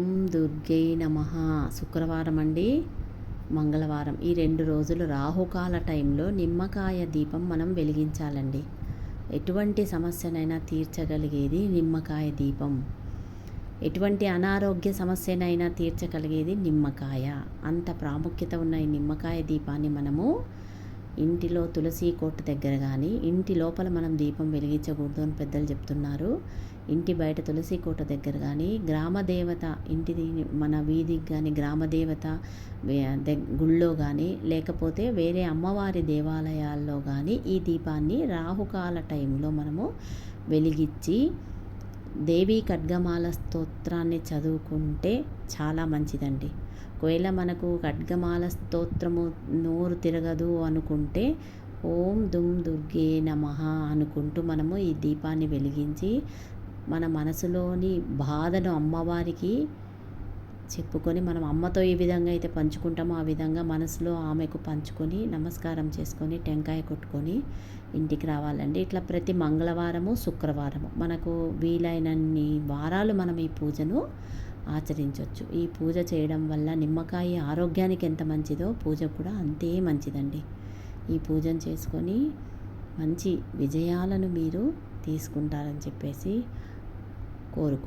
ఓం దుర్గై నమ. శుక్రవారం అండి మంగళవారం. ఈ రెండు రోజులు రాహుకాల టైంలో నిమ్మకాయ దీపం మనం వెలిగించాలండి. ఎటువంటి సమస్యనైనా తీర్చగలిగేది నిమ్మకాయ దీపం. ఎటువంటి అనారోగ్య సమస్యనైనా తీర్చగలిగేది నిమ్మకాయ. అంత ప్రాముఖ్యత ఉన్న ఈ నిమ్మకాయ దీపాన్ని మనము ఇంటిలో తులసి కోట దగ్గర కానీ ఇంటి లోపల మనం దీపం వెలిగించకూడదు అని పెద్దలు చెప్తున్నారు. ఇంటి బయట తులసి కోట దగ్గర కానీ గ్రామదేవత ఇంటి మన వీధికి కానీ గ్రామదేవత గుళ్ళో కానీ లేకపోతే వేరే అమ్మవారి దేవాలయాల్లో కానీ ఈ దీపాన్ని రాహుకాల టైంలో మనము వెలిగించి దేవీ ఖడ్గమాల స్తోత్రాన్ని చదువుకుంటే చాలా మంచిదండి. ఒకవేళ మనకు ఖడ్గమాల స్తోత్రము నోరు తిరగదు అనుకుంటే ఓం దుమ్ దుర్గే నమ అనుకుంటూ మనము ఈ దీపాన్ని వెలిగించి మన మనసులోని బాధను అమ్మవారికి చెప్పుకొని మనం అమ్మతో ఏ విధంగా అయితే పంచుకుంటామో ఆ విధంగా మనసులో ఆమెకు పంచుకొని నమస్కారం చేసుకొని టెంకాయ కొట్టుకొని ఇంటికి రావాలండి. ఇట్లా ప్రతి మంగళవారము శుక్రవారము మనకు వీలైనన్ని వారాలు మనం ఈ పూజను ఆచరించవచ్చు ఈ పూజ చేయడం వల్ల నిమ్మకాయ ఆరోగ్యానికి ఎంత మంచిదో పూజ కూడా అంతే మంచిదండి. ఈ పూజను చేసుకొని మంచి విజయాలను మీరు తీసుకుంటారని చెప్పేసి కోరుకు